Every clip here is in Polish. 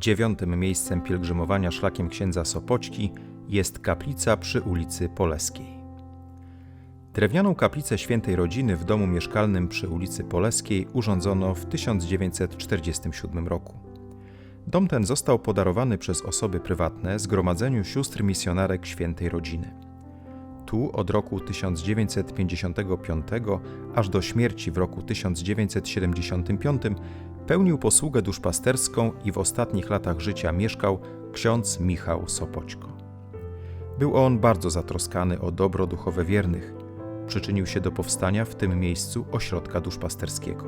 Dziewiątym miejscem pielgrzymowania szlakiem księdza Sopoćki jest kaplica przy ulicy Poleskiej. Drewnianą kaplicę świętej rodziny w domu mieszkalnym przy ulicy Poleskiej urządzono w 1947 roku. Dom ten został podarowany przez osoby prywatne Zgromadzeniu Sióstr Misjonarek Świętej Rodziny. Tu od roku 1955 aż do śmierci w roku 1975 pełnił posługę duszpasterską i w ostatnich latach życia mieszkał ksiądz Michał Sopoćko. Był on bardzo zatroskany o dobro duchowe wiernych. Przyczynił się do powstania w tym miejscu ośrodka duszpasterskiego.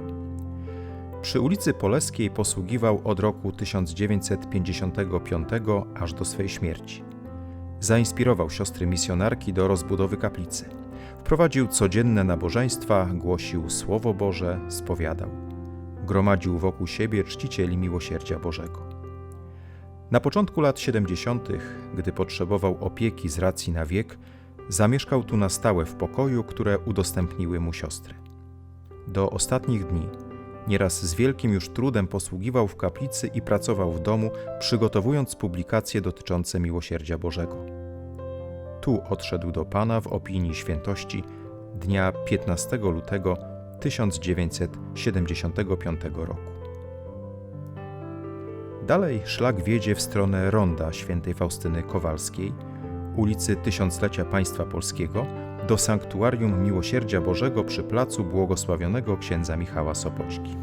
Przy ulicy Poleskiej posługiwał od roku 1955 aż do swej śmierci. Zainspirował siostry misjonarki do rozbudowy kaplicy. Wprowadził codzienne nabożeństwa, głosił Słowo Boże, spowiadał. Gromadził wokół siebie czcicieli miłosierdzia Bożego. Na początku lat 70., gdy potrzebował opieki z racji na wiek, zamieszkał tu na stałe w pokoju, które udostępniły mu siostry. Do ostatnich dni Nieraz z wielkim już trudem posługiwał w kaplicy i pracował w domu, przygotowując publikacje dotyczące miłosierdzia Bożego. Tu odszedł do Pana w opinii świętości dnia 15 lutego 1975 roku. Dalej szlak wiedzie w stronę ronda świętej Faustyny Kowalskiej, ulicy Tysiąclecia Państwa Polskiego, do Sanktuarium Miłosierdzia Bożego przy placu błogosławionego księdza Michała Sopoćki.